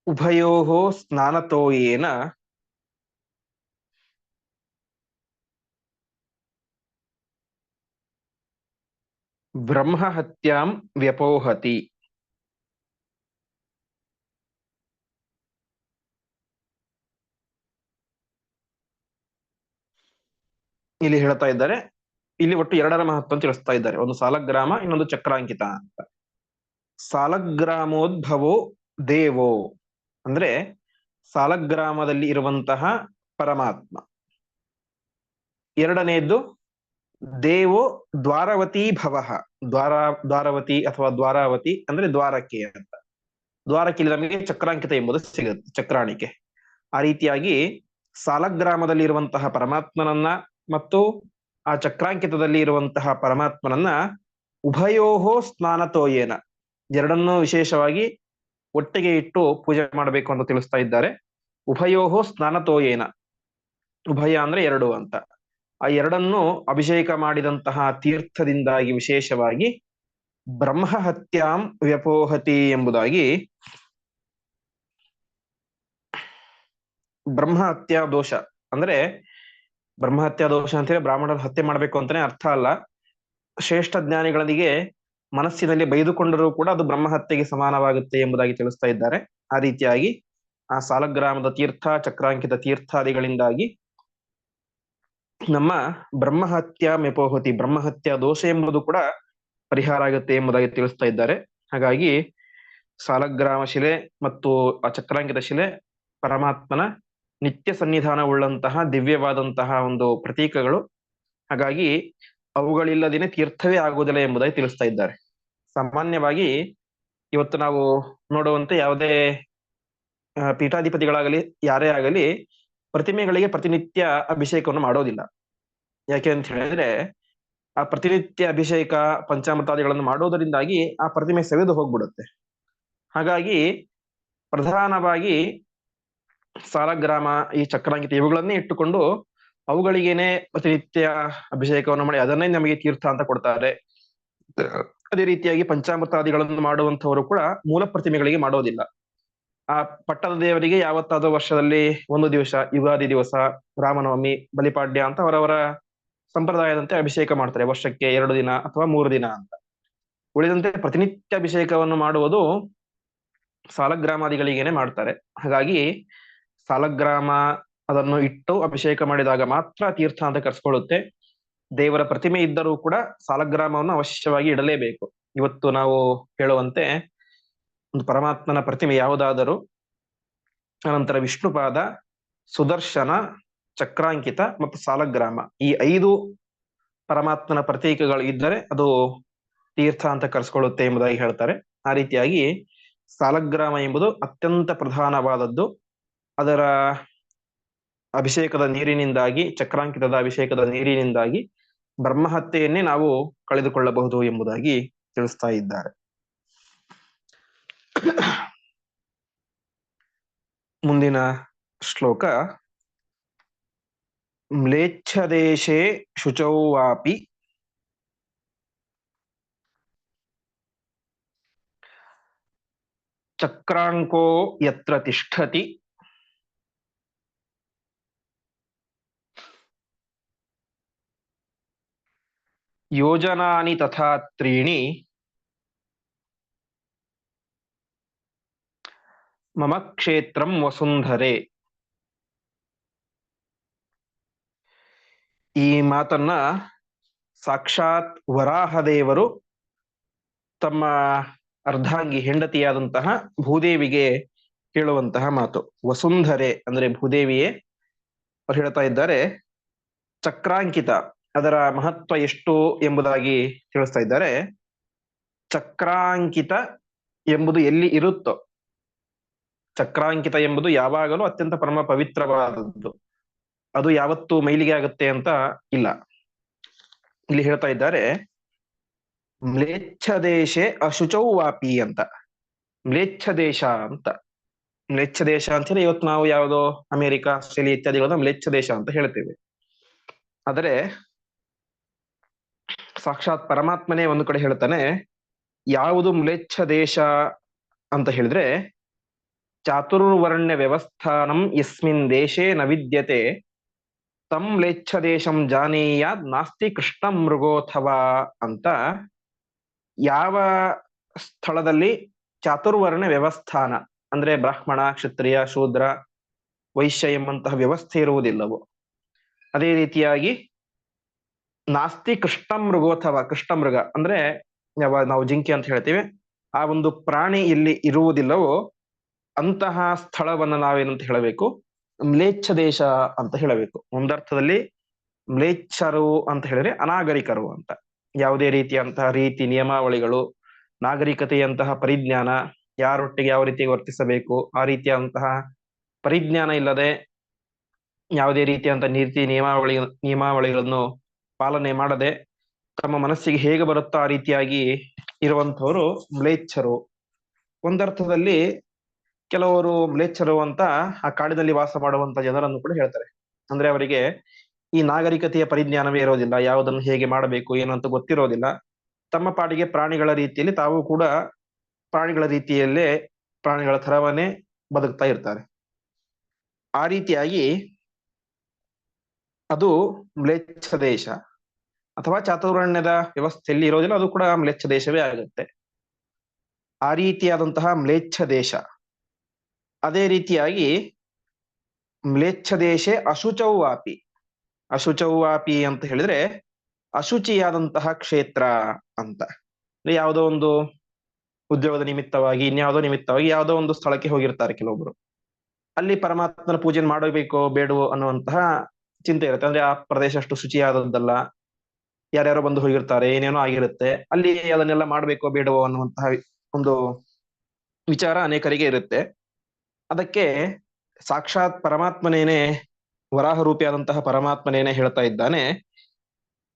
ಉಭಯೋ ಸ್ನಾನತೋಯೇನ ಬ್ರಹ್ಮಹತ್ಯಾಂ ವ್ಯಪೋಹತಿ ಇಲ್ಲಿ ಹೇಳ್ತಾ ಇದ್ದಾರೆ. ಇಲ್ಲಿ ಒಟ್ಟು ಎರಡರ ಮಹತ್ವ ತಿಳಿಸ್ತಾ ಇದ್ದಾರೆ. ಒಂದು ಸಾಲಗ್ರಾಮ, ಇನ್ನೊಂದು ಚಕ್ರಾಂಕಿತ ಅಂತ. ಸಾಲಗ್ರಾಮೋದ್ಭವೋ ದೇವೋ. ಅಂದ್ರೆ ಸಾಲಗ್ರಾಮದಲ್ಲಿ ಇರುವಂತಹ ಪರಮಾತ್ಮ. ಎರಡನೆಯದ್ದು ದೇವೋ ದ್ವಾರವತಿ ಭವ. ದ್ವಾರ, ದ್ವಾರವತಿ ಅಥವಾ ದ್ವಾರಾವತಿ ಅಂದ್ರೆ ದ್ವಾರಕೆ ಅಂತ. ದ್ವಾರಕ್ಕೆ ನಮಗೆ ಚಕ್ರಾಂಕಿತ ಎಂಬುದು ಸಿಗುತ್ತೆ, ಚಕ್ರಾಣಿಕೆ. ಆ ರೀತಿಯಾಗಿ ಸಾಲಗ್ರಾಮದಲ್ಲಿ ಇರುವಂತಹ ಪರಮಾತ್ಮನನ್ನ ಮತ್ತು ಆ ಚಕ್ರಾಂಕಿತದಲ್ಲಿ ಇರುವಂತಹ ಪರಮಾತ್ಮನನ್ನ ಉಭಯೋಹೋ ಸ್ನಾನತೋಯೇನ ಎರಡನ್ನೂ ವಿಶೇಷವಾಗಿ ಒಟ್ಟಿಗೆ ಇಟ್ಟು ಪೂಜೆ ಮಾಡಬೇಕು ಅಂತ ತಿಳಿಸ್ತಾ ಇದ್ದಾರೆ. ಉಭಯೋಹೋ ಸ್ನಾನತೋಯೇನ ಉಭಯ ಅಂದ್ರೆ ಎರಡು ಅಂತ. ಆ ಎರಡನ್ನು ಅಭಿಷೇಕ ಮಾಡಿದಂತಹ ತೀರ್ಥದಿಂದಾಗಿ ವಿಶೇಷವಾಗಿ ಬ್ರಹ್ಮ ಹತ್ಯಾಂ ವ್ಯಪೋಹತಿ ಎಂಬುದಾಗಿ ಬ್ರಹ್ಮ ಹತ್ಯಾ ದೋಷ ಅಂದ್ರೆ ಬ್ರಹ್ಮಹತ್ಯಾ ದೋಷ ಅಂತ ಬ್ರಾಹ್ಮಣರು ಬ್ರಾಹ್ಮಣರ ಹತ್ಯೆ ಮಾಡ್ಬೇಕು ಅಂತಾನೆ ಅರ್ಥ ಅಲ್ಲ. ಶ್ರೇಷ್ಠ ಜ್ಞಾನಿಗಳಿಗೆ ಮನಸ್ಸಿನಲ್ಲಿ ಬೈದುಕೊಂಡರೂ ಕೂಡ ಅದು ಬ್ರಹ್ಮಹತ್ಯೆಗೆ ಸಮಾನವಾಗುತ್ತೆ ಎಂಬುದಾಗಿ ತಿಳಿಸ್ತಾ ಇದ್ದಾರೆ. ಆ ರೀತಿಯಾಗಿ ಆ ಸಾಲಗ್ರಾಮದ ತೀರ್ಥ, ಚಕ್ರಾಂಕಿತ ತೀರ್ಥಾದಿಗಳಿಂದಾಗಿ ನಮ್ಮ ಬ್ರಹ್ಮಹತ್ಯಾ ಮೆಪೋಹತಿ, ಬ್ರಹ್ಮಹತ್ಯಾ ದೋಷ ಎಂಬುದು ಕೂಡ ಪರಿಹಾರ ಆಗುತ್ತೆ ಎಂಬುದಾಗಿ ತಿಳಿಸ್ತಾ ಇದ್ದಾರೆ. ಹಾಗಾಗಿ ಸಾಲಗ್ರಾಮ ಶಿಲೆ ಮತ್ತು ಆ ಚಕ್ರಾಂಕಿತ ಶಿಲೆ ಪರಮಾತ್ಮನ ನಿತ್ಯ ಸನ್ನಿಧಾನವುಳ್ಳಂತಹ ದಿವ್ಯವಾದಂತಹ ಒಂದು ಪ್ರತೀಕಗಳು. ಹಾಗಾಗಿ ಅವುಗಳಿಲ್ಲದೇನೆ ತೀರ್ಥವೇ ಆಗುವುದಿಲ್ಲ ಎಂಬುದಾಗಿ ತಿಳಿಸ್ತಾ ಇದ್ದಾರೆ. ಸಾಮಾನ್ಯವಾಗಿ ಇವತ್ತು ನಾವು ನೋಡುವಂತೆ ಯಾವುದೇ ಪೀಠಾಧಿಪತಿಗಳಾಗಲಿ, ಯಾರೇ ಆಗಲಿ ಪ್ರತಿಮೆಗಳಿಗೆ ಪ್ರತಿನಿತ್ಯ ಅಭಿಷೇಕವನ್ನು ಮಾಡೋದಿಲ್ಲ. ಯಾಕೆ ಅಂತ ಹೇಳಿದ್ರೆ ಆ ಪ್ರತಿನಿತ್ಯ ಅಭಿಷೇಕ, ಪಂಚಾಮೃತಾದಿಗಳನ್ನು ಮಾಡೋದರಿಂದಾಗಿ ಆ ಪ್ರತಿಮೆ ಸವೆದು ಹೋಗ್ಬಿಡುತ್ತೆ. ಹಾಗಾಗಿ ಪ್ರಧಾನವಾಗಿ ಸಾಲಗ್ರಾಮ ಈ ಚಕ್ರಾಂಕಿತ ಇವುಗಳನ್ನೇ ಇಟ್ಟುಕೊಂಡು ಅವುಗಳಿಗೇನೆ ಪ್ರತಿನಿತ್ಯ ಅಭಿಷೇಕವನ್ನು ಮಾಡಿ ಅದನ್ನೇ ನಮಗೆ ತೀರ್ಥ ಅಂತ ಕೊಡ್ತಾರೆ. ಅದೇ ರೀತಿಯಾಗಿ ಪಂಚಾಮೃತಾದಿಗಳನ್ನು ಮಾಡುವಂತವರು ಕೂಡ ಮೂಲ ಪ್ರತಿಮೆಗಳಿಗೆ ಮಾಡೋದಿಲ್ಲ. ಆ ಪಟ್ಟದ ದೇವರಿಗೆ ಯಾವತ್ತಾದ ವರ್ಷದಲ್ಲಿ ಒಂದು ದಿವಸ, ಯುಗಾದಿ ದಿವಸ, ರಾಮನವಮಿ, ಬಲಿಪಾಡ್ಯ ಅಂತ ಅವರವರ ಸಂಪ್ರದಾಯದಂತೆ ಅಭಿಷೇಕ ಮಾಡ್ತಾರೆ. ವರ್ಷಕ್ಕೆ ಎರಡು ದಿನ ಅಥವಾ ಮೂರು ದಿನ ಅಂತ. ಉಳಿದಂತೆ ಪ್ರತಿನಿತ್ಯ ಅಭಿಷೇಕವನ್ನು ಮಾಡುವುದು ಸಾಲಗ್ರಾಮಾದಿಗಳಿಗೇನೆ ಮಾಡ್ತಾರೆ. ಹಾಗಾಗಿ ಸಾಲಗ್ರಾಮ ಅದನ್ನು ಇಟ್ಟು ಅಭಿಷೇಕ ಮಾಡಿದಾಗ ಮಾತ್ರ ತೀರ್ಥ ಅಂತ ಕರೆಸ್ಕೊಳ್ಳುತ್ತೆ. ದೇವರ ಪ್ರತಿಮೆ ಇದ್ದರೂ ಕೂಡ ಸಾಲಗ್ರಾಮವನ್ನು ಅವಶ್ಯವಾಗಿ ಇಡಲೇಬೇಕು. ಇವತ್ತು ನಾವು ಹೇಳುವಂತೆ ಒಂದು ಪರಮಾತ್ಮನ ಪ್ರತಿಮೆ ಯಾವುದಾದರೂ, ಅನಂತರ ವಿಷ್ಣುಪಾದ, ಸುದರ್ಶನ, ಚಕ್ರಾಂಕಿತ ಮತ್ತು ಸಾಲಗ್ರಾಮ. ಈ ಐದು ಪರಮಾತ್ಮನ ಪ್ರತೀಕಗಳು ಇದ್ದರೆ ಅದು ತೀರ್ಥ ಅಂತ ಕರೆಸ್ಕೊಳ್ಳುತ್ತೆ ಎಂಬುದಾಗಿ ಹೇಳ್ತಾರೆ. ಆ ರೀತಿಯಾಗಿ ಸಾಲಗ್ರಾಮ ಎಂಬುದು ಅತ್ಯಂತ ಪ್ರಧಾನವಾದದ್ದು. ಅದರ ಅಭಿಷೇಕದ ನೀರಿನಿಂದಾಗಿ, ಚಕ್ರಾಂಕಿತದ ಅಭಿಷೇಕದ ನೀರಿನಿಂದಾಗಿ ಬ್ರಹ್ಮಹತ್ಯೆಯನ್ನೇ ನಾವು ಕಳೆದುಕೊಳ್ಳಬಹುದು ಎಂಬುದಾಗಿ ತಿಳಿಸ್ತಾ ಇದ್ದಾರೆ. ಮುಂದಿನ ಶ್ಲೋಕ, ಮ್ಲೇಚ್ಛದೇಶೇ ಶುಚೌವಾಪಿ ಚಕ್ರಾಂಕೋ ಯತ್ರ ತಿಷ್ಠತಿ. ಯೋಜನಾನಿ ತಥಾ ತ್ರೀಣಿ ಮಮ ಕ್ಷೇತ್ರಂ ವಸುಂಧರೆ. ಈ ಮಾತನ್ನ ಸಾಕ್ಷಾತ್ ವರಾಹದೇವರು ತಮ್ಮ ಅರ್ಧಾಂಗಿ ಹೆಂಡತಿಯಾದಂತಹ ಭೂದೇವಿಗೆ ಹೇಳುವಂತಹ ಮಾತು. ವಸುಂಧರೆ ಅಂದ್ರೆ ಭೂದೇವಿಯೇ ಅವ್ರು ಹೇಳ್ತಾ ಇದ್ದಾರೆ, ಚಕ್ರಾಂಕಿತ. ಅದರ ಮಹತ್ವ ಎಷ್ಟು ಎಂಬುದಾಗಿ ತಿಳಿಸ್ತಾ ಇದ್ದಾರೆ. ಚಕ್ರಾಂಕಿತ ಎಂಬುದು ಎಲ್ಲಿ ಇರುತ್ತೋ. ಚಕ್ರಾಂಕಿತ ಎಂಬುದು ಯಾವಾಗಲೂ ಅತ್ಯಂತ ಪರಮ ಪವಿತ್ರವಾದದ್ದು. ಅದು ಯಾವತ್ತು ಮೈಲಿಗೆ ಆಗುತ್ತೆ ಅಂತ ಇಲ್ಲ. ಇಲ್ಲಿ ಹೇಳ್ತಾ ಇದ್ದಾರೆ ಮ್ಲೇಚ್ಛ ದೇಶೆ ಅಶುಚೌ ವಾಪಿ ಅಂತ. ಮ್ಲೇಚ್ಛ ದೇಶ ಅಂತ. ಮ್ಲೇಚ್ಛ ದೇಶ ಅಂತ ಹೇಳಿ ಇವತ್ತು ನಾವು ಯಾವುದೋ? ಅಮೆರಿಕ, ಆಸ್ಟ್ರೇಲಿಯಾ ಇತ್ಯಾದಿಗಳನ್ನ ಮ್ಲೇಚ್ಛ ದೇಶ ಅಂತ ಹೇಳ್ತೇವೆ. ಆದರೆ ಸಾಕ್ಷಾತ್ ಪರಮಾತ್ಮನೇ ಒಂದು ಕಡೆ ಹೇಳ್ತಾನೆ, ಯಾವುದು ಮ್ಲೇಚ್ಛ ದೇಶ ಅಂತ ಹೇಳಿದ್ರೆ, ಚಾತುರ್ವರ್ಣ್ಯ ವ್ಯವಸ್ಥಾನಂ ಯಸ್ಮಿನ್ ದೇಶೇ ನ ವಿದ್ಯತೆ, ತಂ ಮ್ಲೇಚ್ಛ ದೇಶಂ ಜಾನೀಯಾದ್ ನಾಸ್ತಿ ಕೃಷ್ಣ ಮೃಗೋಥವ ಅಂತ ಯಾವ ಸ್ಥಳದಲ್ಲಿ ಚಾತುರ್ವರ್ಣ ವ್ಯವಸ್ಥಾನ, ಅಂದ್ರೆ ಬ್ರಾಹ್ಮಣ, ಕ್ಷತ್ರಿಯ, ಶೂದ್ರ ವೈಶ್ಯ ಎಂಬಂತಹ ವ್ಯವಸ್ಥೆ ಇರುವುದಿಲ್ಲವೋ, ಅದೇ ರೀತಿಯಾಗಿ ನಾಸ್ತಿ ಕೃಷ್ಣ ಮೃಗೋಥವ ಕೃಷ್ಣ ಮೃಗ ಅಂದ್ರೆ ನಾವು ಜಿಂಕೆ ಅಂತ ಹೇಳ್ತೀವಿ, ಆ ಒಂದು ಪ್ರಾಣಿ ಇಲ್ಲಿ ಇರುವುದಿಲ್ಲವೋ ಅಂತಹ ಸ್ಥಳವನ್ನ ನಾವೇನಂತ ಹೇಳಬೇಕು? ಮ್ಲೇಚ್ಛ ದೇಶ ಅಂತ ಹೇಳಬೇಕು. ಒಂದರ್ಥದಲ್ಲಿ ಮ್ಲೇಚ್ಛರು ಅಂತ ಹೇಳಿದ್ರೆ ಅನಾಗರಿಕರು ಅಂತ. ಯಾವುದೇ ರೀತಿಯಂತಹ ರೀತಿ ನಿಯಮಾವಳಿಗಳು, ನಾಗರಿಕತೆಯಂತಹ ಪರಿಜ್ಞಾನ, ಯಾರೊಟ್ಟಿಗೆ ಯಾವ ರೀತಿ ವರ್ತಿಸಬೇಕು, ಆ ರೀತಿಯಂತಹ ಪರಿಜ್ಞಾನ ಇಲ್ಲದೆ ಯಾವುದೇ ರೀತಿಯಂತ ನೀತಿ ನಿಯಮಾವಳಿ, ನಿಯಮಾವಳಿಗಳನ್ನು ಪಾಲನೆ ಮಾಡದೆ ತಮ್ಮ ಮನಸ್ಸಿಗೆ ಹೇಗೆ ಬರುತ್ತೋ ಆ ರೀತಿಯಾಗಿ ಇರುವಂತವರು ಮ್ಲೇಚ್ಛರು. ಒಂದರ್ಥದಲ್ಲಿ ಕೆಲವರು ಮ್ಲೇಚ್ಛರು ಅಂತ ಆ ಕಾಡಿನಲ್ಲಿ ವಾಸ ಮಾಡುವಂತ ಜನರನ್ನು ಕೂಡ ಹೇಳ್ತಾರೆ. ಅಂದ್ರೆ ಅವರಿಗೆ ಈ ನಾಗರಿಕತೆಯ ಪರಿಜ್ಞಾನವೇ ಇರೋದಿಲ್ಲ, ಯಾವುದನ್ನು ಹೇಗೆ ಮಾಡಬೇಕು ಏನಂತ ಗೊತ್ತಿರೋದಿಲ್ಲ. ತಮ್ಮ ಪಾಡಿಗೆ ಪ್ರಾಣಿಗಳ ರೀತಿಯಲ್ಲಿ ತಾವು ಕೂಡ ಪ್ರಾಣಿಗಳ ರೀತಿಯಲ್ಲೇ ಪ್ರಾಣಿಗಳ ಥರವನ್ನೇ ಬದುಕ್ತಾ ಇರ್ತಾರೆ. ಆ ರೀತಿಯಾಗಿ ಅದು ಮ್ಲೇಚ್ಛ ದೇಶ. ಅಥವಾ ಚಾತುರ್ವರ್ಣ್ಯದ ವ್ಯವಸ್ಥೆಯಲ್ಲಿ ಇರೋದಿಲ್ಲ, ಅದು ಕೂಡ ಮ್ಲೇಚ್ಛ ದೇಶವೇ ಆಗುತ್ತೆ. ಆ ರೀತಿಯಾದಂತಹ ಮ್ಲೇಚ್ಛ ದೇಶ. ಅದೇ ರೀತಿಯಾಗಿ ಮ್ಲೇಚ್ಛ ದೇಶೆ ಅಶುಚೌವಾಪಿ. ಅಶುಚೌವಾಪಿ ಅಶುಚೌ ವಾಪಿ ಅಂತ ಹೇಳಿದ್ರೆ ಅಶುಚಿಯಾದಂತಹ ಕ್ಷೇತ್ರ ಅಂತ. ಯಾವುದೋ ಒಂದು ಉದ್ಯೋಗದ ನಿಮಿತ್ತವಾಗಿ, ಇನ್ಯಾವುದೋ ನಿಮಿತ್ತವಾಗಿ ಯಾವುದೋ ಒಂದು ಸ್ಥಳಕ್ಕೆ ಹೋಗಿರ್ತಾರೆ ಕೆಲವೊಬ್ರು. ಅಲ್ಲಿ ಪರಮಾತ್ಮನ ಪೂಜೆ ಮಾಡಬೇಕೋ ಬೇಡವೋ ಅನ್ನುವಂತಹ ಚಿಂತೆ ಇರುತ್ತೆ. ಅಂದ್ರೆ ಆ ಪ್ರದೇಶ ಅಷ್ಟು ಶುಚಿಯಾದದ್ದಲ್ಲ. ಯಾರ್ಯಾರೋ ಬಂದು ಹೋಗಿರ್ತಾರೆ, ಏನೇನೋ ಆಗಿರುತ್ತೆ, ಅಲ್ಲಿ ಅದನ್ನೆಲ್ಲ ಮಾಡ್ಬೇಕೋ ಬೇಡವೋ ಅನ್ನುವಂತಹ ಒಂದು ವಿಚಾರ ಅನೇಕರಿಗೆ ಇರುತ್ತೆ. ಅದಕ್ಕೆ ಸಾಕ್ಷಾತ್ ಪರಮಾತ್ಮನೇನೆ ವರಾಹ ರೂಪಿಯಾದಂತಹ ಪರಮಾತ್ಮನೇನೆ ಹೇಳ್ತಾ ಇದ್ದಾನೆ,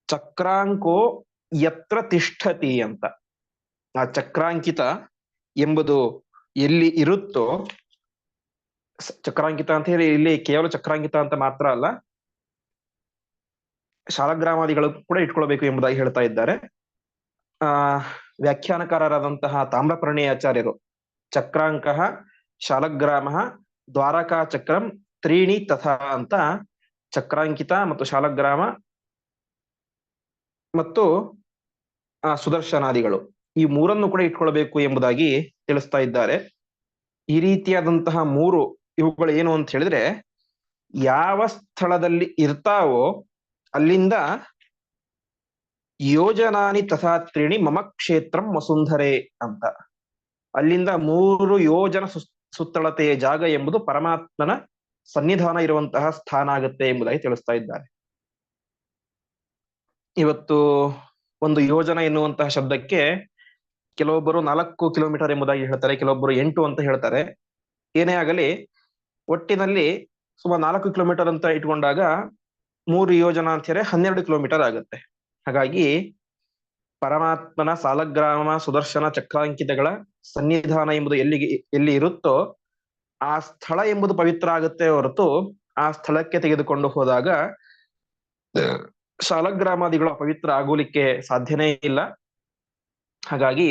ಚಕ್ರಾಂಕೋ ಯತ್ರ ತಿಷ್ಠತಿ ಅಂತ. ಆ ಚಕ್ರಾಂಕಿತ ಎಂಬುದು ಎಲ್ಲಿ ಇರುತ್ತೋ ಚಕ್ರಾಂಕಿತ ಅಂತ ಹೇಳಿ ಇಲ್ಲಿ ಕೇವಲ ಚಕ್ರಾಂಕಿತ ಅಂತ ಮಾತ್ರ ಅಲ್ಲ ಶಾಲಗ್ರಾಮಾದಿಗಳು ಕೂಡ ಇಟ್ಕೊಳ್ಬೇಕು ಎಂಬುದಾಗಿ ಹೇಳ್ತಾ ಇದ್ದಾರೆ. ಆ, ವ್ಯಾಖ್ಯಾನಕಾರರಾದಂತಹ ತಾಮ್ರಪರ್ಣಿ ಆಚಾರ್ಯರು, ಚಕ್ರಾಂಕ, ಶಾಲಗ್ರಾಮ, ದ್ವಾರಕಾ ಚಕ್ರಂ, ತ್ರೀಣಿ ತಥಾ ಅಂತ ಚಕ್ರಾಂಕಿತ ಮತ್ತು ಶಾಲಗ್ರಾಮ ಮತ್ತು, ಆ, ಸುದರ್ಶನಾದಿಗಳು ಈ ಮೂರನ್ನು ಕೂಡ ಇಟ್ಕೊಳ್ಬೇಕು ಎಂಬುದಾಗಿ ತಿಳಿಸ್ತಾ ಇದ್ದಾರೆ. ಈ ರೀತಿಯಾದಂತಹ ಮೂರು ಇವುಗಳು ಏನು ಅಂತ ಹೇಳಿದ್ರೆ, ಯಾವ ಸ್ಥಳದಲ್ಲಿ ಇರ್ತಾವೋ ಅಲ್ಲಿಂದ ಯೋಜನಾನಿ ತಥಾ ತ್ರಿಣಿ ಮಮ ಕ್ಷೇತ್ರಂ ವಸುಂಧರೆ ಅಂತ. ಅಲ್ಲಿಂದ ಮೂರು ಯೋಜನ ಸುತ್ತಳತೆಯ ಜಾಗ ಎಂಬುದು ಪರಮಾತ್ಮನ ಸನ್ನಿಧಾನ ಇರುವಂತಹ ಸ್ಥಾನ ಆಗುತ್ತೆ ಎಂಬುದಾಗಿ ತಿಳಿಸ್ತಾ ಇದ್ದಾರೆ. ಇವತ್ತು ಒಂದು ಯೋಜನ ಎನ್ನುವಂತಹ ಶಬ್ದಕ್ಕೆ ಕೆಲವೊಬ್ಬರು ನಾಲ್ಕು ಕಿಲೋಮೀಟರ್ ಎಂಬುದಾಗಿ ಹೇಳ್ತಾರೆ, ಕೆಲವೊಬ್ಬರು ಎಂಟು ಅಂತ ಹೇಳ್ತಾರೆ. ಏನೇ ಆಗಲಿ, ಒಟ್ಟಿನಲ್ಲಿ ಸುಮಾರು ನಾಲ್ಕು ಕಿಲೋಮೀಟರ್ ಅಂತ ಇಟ್ಕೊಂಡಾಗ ಮೂರು ಯೋಜನಾ ಅಂತ ಹೇಳಿ ಹನ್ನೆರಡು ಕಿಲೋಮೀಟರ್ ಆಗುತ್ತೆ. ಹಾಗಾಗಿ ಪರಮಾತ್ಮನ ಸಾಲಗ್ರಾಮ, ಸುದರ್ಶನ, ಚಕ್ರಾಂಕಿತಗಳ ಸನ್ನಿಧಾನ ಎಂಬುದು ಎಲ್ಲಿಗೆ, ಎಲ್ಲಿ ಇರುತ್ತೋ ಆ ಸ್ಥಳ ಎಂಬುದು ಪವಿತ್ರ ಆಗುತ್ತೆ ಹೊರತು ಆ ಸ್ಥಳಕ್ಕೆ ತೆಗೆದುಕೊಂಡು ಹೋದಾಗ ಸಾಲಗ್ರಾಮಾದಿಗಳು ಪವಿತ್ರ ಆಗೋಲಿಕ್ಕೆ ಸಾಧ್ಯನೇ ಇಲ್ಲ. ಹಾಗಾಗಿ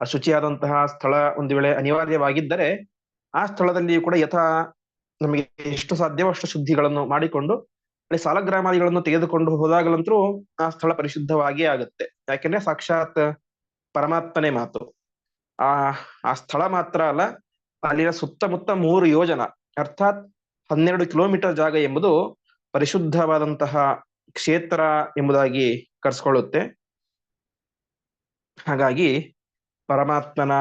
ಅಶುಚಿಯಾದಂತಹ ಸ್ಥಳ ಒಂದು ವೇಳೆ ಅನಿವಾರ್ಯವಾಗಿದ್ದರೆ ಆ ಸ್ಥಳದಲ್ಲಿಯೂ ಕೂಡ ಯಥಾ ನಮಗೆ ಎಷ್ಟು ಸಾಧ್ಯವೋ ಅಷ್ಟು ಶುದ್ಧಿಗಳನ್ನು ಮಾಡಿಕೊಂಡು ಅಲ್ಲಿ ಸಾಲಗ್ರಾಮಾದಿಗಳನ್ನು ತೆಗೆದುಕೊಂಡು ಹೋದಾಗಲಂತೂ ಆ ಸ್ಥಳ ಪರಿಶುದ್ಧವಾಗಿ ಆಗುತ್ತೆ. ಯಾಕೆಂದ್ರೆ ಸಾಕ್ಷಾತ್ ಪರಮಾತ್ಮನೇ ಮಾತು. ಆ ಆ ಸ್ಥಳ ಮಾತ್ರ ಅಲ್ಲ, ಅಲ್ಲಿನ ಸುತ್ತಮುತ್ತ ಮೂರು ಯೋಜನ, ಅರ್ಥಾತ್ ಹನ್ನೆರಡು ಕಿಲೋಮೀಟರ್ ಜಾಗ ಎಂಬುದು ಪರಿಶುದ್ಧವಾದಂತಹ ಕ್ಷೇತ್ರ ಎಂಬುದಾಗಿ ಕರ್ಸ್ಕೊಳ್ಳುತ್ತೆ. ಹಾಗಾಗಿ ಪರಮಾತ್ಮನ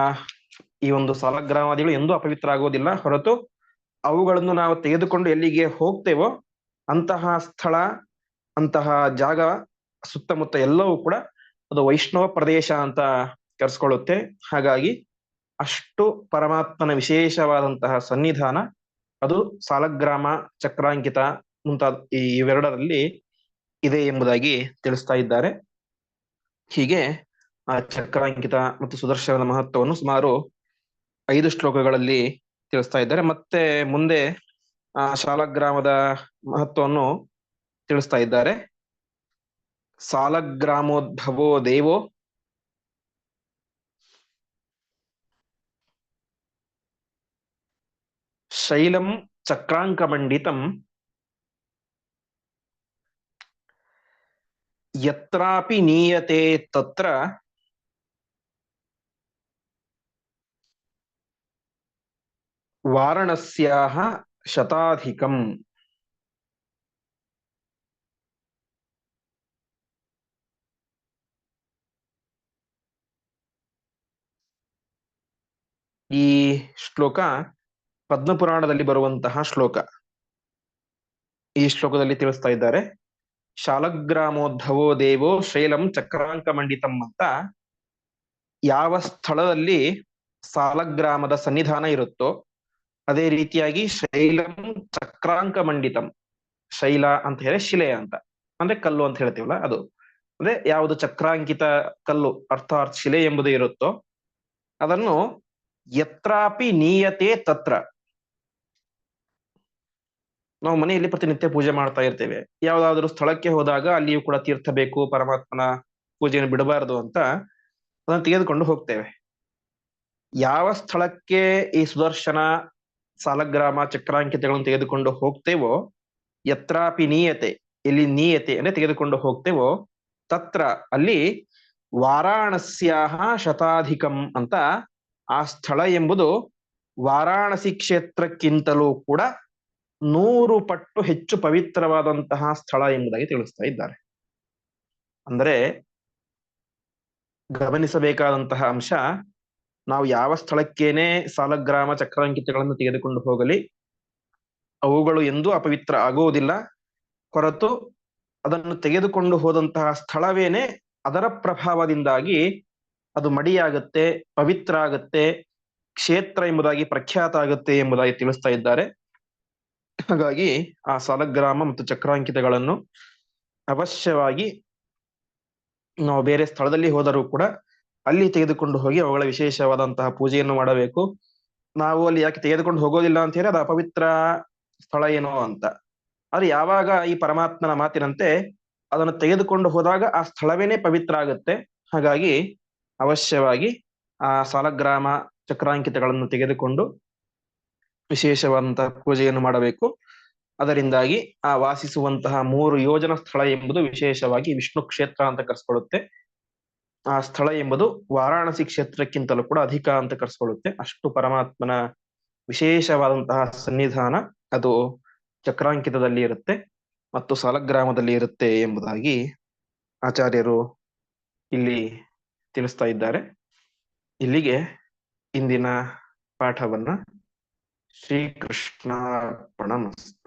ಈ ಒಂದು ಸಾಲಗ್ರಾಮಾದಿಗಳು ಎಂದೂ ಅಪವಿತ್ರ ಆಗುವುದಿಲ್ಲ ಹೊರತು ಅವುಗಳನ್ನು ನಾವು ತೆಗೆದುಕೊಂಡು ಎಲ್ಲಿಗೆ ಹೋಗ್ತೇವೋ ಅಂತಹ ಸ್ಥಳ, ಅಂತಹ ಜಾಗ, ಸುತ್ತಮುತ್ತ ಎಲ್ಲವೂ ಕೂಡ ಅದು ವೈಷ್ಣವ ಪ್ರದೇಶ ಅಂತ ಕರೆಸ್ಕೊಳ್ಳುತ್ತೆ. ಹಾಗಾಗಿ ಅಷ್ಟು ಪರಮಾತ್ಮನ ವಿಶೇಷವಾದಂತಹ ಸನ್ನಿಧಾನ, ಅದು ಸಾಲಗ್ರಾಮ, ಚಕ್ರಾಂಕಿತ ಮುಂತಾದ ಇವೆರಡರಲ್ಲಿ ಇದೆ ಎಂಬುದಾಗಿ ತಿಳಿಸ್ತಾ ಇದ್ದಾರೆ. ಹೀಗೆ ಆ ಚಕ್ರಾಂಕಿತ ಮತ್ತು ಸುದರ್ಶನದ ಮಹತ್ವವನ್ನು ಸುಮಾರು ಐದು ಶ್ಲೋಕಗಳಲ್ಲಿ ತಿಳಿಸ್ತಾ ಇದ್ದಾರೆ. ಮತ್ತೆ ಮುಂದೆ ಆ ಶಾಲಗ್ರಾಮದ ಮಹತ್ವವನ್ನು ತಿಳಿಸ್ತಾ ಇದ್ದಾರೆ. ಸಾಲಗ್ರಾಮೋದ್ಭವೋ ದೇವೋ. ಶೈಲಂ ಚಕ್ರಾಂಕಮಂಡಿತಂ. ಯತ್ರಾಪಿ ನೀಯತೆ ತತ್ರ. ವಾರಣಸ್ಯಾಹ ಶತಾಧಿಕಂ. ಈ ಶ್ಲೋಕ ಪದ್ಮಪುರಾಣದಲ್ಲಿ ಬರುವಂತಹ ಶ್ಲೋಕ. ಈ ಶ್ಲೋಕದಲ್ಲಿ ತಿಳಿಸ್ತಾ ಇದ್ದಾರೆ, ಶಾಲಗ್ರಾಮೋದ್ಧವೋ ದೇವೋ ಶೈಲಂ ಚಕ್ರಾಂಕ ಮಂಡಿತಂ ಅಂತ. ಯಾವ ಸ್ಥಳದಲ್ಲಿ ಸಾಲಗ್ರಾಮದ ಸನ್ನಿಧಾನ ಇರುತ್ತೋ ಅದೇ ರೀತಿಯಾಗಿ ಶೈಲಂ ಚಕ್ರಾಂಕ ಮಂಡಿತಂ. ಶೈಲ ಅಂತ ಹೇಳಿ ಶಿಲೆ ಅಂತ. ಅಂದ್ರೆ ಕಲ್ಲು ಅಂತ ಹೇಳ್ತೀವಲ್ಲ ಅದು. ಅಂದ್ರೆ ಯಾವುದು ಚಕ್ರಾಂಕಿತ ಕಲ್ಲು, ಅರ್ಥಾತ್ ಶಿಲೆ ಎಂಬುದು ಇರುತ್ತೋ ಅದನ್ನು ಯತ್ರಾಪಿ ನೀಯತೆ ತತ್ರ. ನಾವು ಮನೆಯಲ್ಲಿ ಪ್ರತಿನಿತ್ಯ ಪೂಜೆ ಮಾಡ್ತಾ ಇರ್ತೇವೆ. ಯಾವ್ದಾದ್ರು ಸ್ಥಳಕ್ಕೆ ಹೋದಾಗ ಅಲ್ಲಿಯೂ ಕೂಡ ತೀರ್ಥ ಬೇಕು, ಪರಮಾತ್ಮನ ಪೂಜೆಯನ್ನು ಬಿಡಬಾರದು ಅಂತ ಅದನ್ನು ತೆಗೆದುಕೊಂಡು ಹೋಗ್ತೇವೆ. ಯಾವ ಸ್ಥಳಕ್ಕೆ ಈ ಸುದರ್ಶನ ಸಾಲಗ್ರಾಮ ಚಕ್ರಾಂಕಿತಗಳನ್ನು ತೆಗೆದುಕೊಂಡು ಹೋಗ್ತೇವೋ, ಯತ್ರಾಪಿ ನೀಯತೆ, ಎಲ್ಲಿ ನೀಯತೆ ಅಂದ್ರೆ ತೆಗೆದುಕೊಂಡು ಹೋಗ್ತೇವೋ, ತತ್ರ ಅಲ್ಲಿ ವಾರಾಣಸ್ಯಾಹ ಶತಾಧಿಕಂ ಅಂತ ಆ ಸ್ಥಳ ಎಂಬುದು ವಾರಾಣಸಿ ಕ್ಷೇತ್ರಕ್ಕಿಂತಲೂ ಕೂಡ ನೂರು ಪಟ್ಟು ಹೆಚ್ಚು ಪವಿತ್ರವಾದಂತಹ ಸ್ಥಳ ಎಂಬುದಾಗಿ ತಿಳಿಸ್ತಾ ಇದ್ದಾರೆ. ಅಂದರೆ ಗಮನಿಸಬೇಕಾದಂತಹ ಅಂಶ ನಾವು ಯಾವ ಸ್ಥಳಕ್ಕೇನೆ ಸಾಲಗ್ರಾಮ ಚಕ್ರಾಂಕಿತಗಳನ್ನು ತೆಗೆದುಕೊಂಡು ಹೋಗಲಿ, ಅವುಗಳು ಎಂದೂ ಅಪವಿತ್ರ ಆಗುವುದಿಲ್ಲ. ಹೊರತು ಅದನ್ನು ತೆಗೆದುಕೊಂಡು ಹೋದಂತಹ ಸ್ಥಳವೇನೆ ಅದರ ಪ್ರಭಾವದಿಂದಾಗಿ ಅದು ಮಡಿಯಾಗುತ್ತೆ, ಪವಿತ್ರ ಆಗುತ್ತೆ, ಕ್ಷೇತ್ರ ಎಂಬುದಾಗಿ ಪ್ರಖ್ಯಾತ ಆಗುತ್ತೆ ಎಂಬುದಾಗಿ ತಿಳಿಸ್ತಾ ಇದ್ದಾರೆ. ಹಾಗಾಗಿ ಆ ಸಾಲಗ್ರಾಮ ಮತ್ತು ಚಕ್ರಾಂಕಿತಗಳನ್ನು ಅವಶ್ಯವಾಗಿ ನಾವು ಬೇರೆ ಸ್ಥಳದಲ್ಲಿ ಹೋದರೂ ಕೂಡ ಅಲ್ಲಿ ತೆಗೆದುಕೊಂಡು ಹೋಗಿ ಅವುಗಳ ವಿಶೇಷವಾದಂತಹ ಪೂಜೆಯನ್ನು ಮಾಡಬೇಕು. ನಾವು ಅಲ್ಲಿ ಯಾಕೆ ತೆಗೆದುಕೊಂಡು ಹೋಗೋದಿಲ್ಲ ಅಂತ ಹೇಳಿ ಅದು ಅಪವಿತ್ರ ಸ್ಥಳ ಏನೋ ಅಂತ. ಆದ್ರೆ ಯಾವಾಗ ಈ ಪರಮಾತ್ಮನ ಮಾತಿನಂತೆ ಅದನ್ನು ತೆಗೆದುಕೊಂಡು ಹೋದಾಗ ಆ ಸ್ಥಳವೇನೆ ಪವಿತ್ರ ಆಗುತ್ತೆ. ಹಾಗಾಗಿ ಅವಶ್ಯವಾಗಿ ಆ ಸಾಲಗ್ರಾಮ ಚಕ್ರಾಂಕಿತಗಳನ್ನು ತೆಗೆದುಕೊಂಡು ವಿಶೇಷವಾದಂತಹ ಪೂಜೆಯನ್ನು ಮಾಡಬೇಕು. ಅದರಿಂದಾಗಿ ಆ ವಾಸಿಸುವಂತಹ ಮೂರು ಯೋಜನಾ ಸ್ಥಳ ಎಂಬುದು ವಿಶೇಷವಾಗಿ ವಿಷ್ಣು ಕ್ಷೇತ್ರ ಅಂತ ಕರೆಸ್ಕೊಳ್ಳುತ್ತೆ. ಆ ಸ್ಥಳ ಎಂಬುದು ವಾರಾಣಸಿ ಕ್ಷೇತ್ರಕ್ಕಿಂತಲೂ ಕೂಡ ಅಧಿಕ ಅಂತ ಕರೆಸ್ಕೊಳ್ಳುತ್ತೆ. ಅಷ್ಟು ಪರಮಾತ್ಮನ ವಿಶೇಷವಾದಂತಹ ಸನ್ನಿಧಾನ ಅದು ಚಕ್ರಾಂಕಿತದಲ್ಲಿ ಇರುತ್ತೆ ಮತ್ತು ಸಾಲಗ್ರಾಮದಲ್ಲಿ ಇರುತ್ತೆ ಎಂಬುದಾಗಿ ಆಚಾರ್ಯರು ಇಲ್ಲಿ ತಿಳಿಸ್ತಾ ಇದ್ದಾರೆ. ಇಲ್ಲಿಗೆ ಇಂದಿನ ಪಾಠವನ್ನ ಶ್ರೀಕೃಷ್ಣಾರ್ಪಣಮಸ್ತು.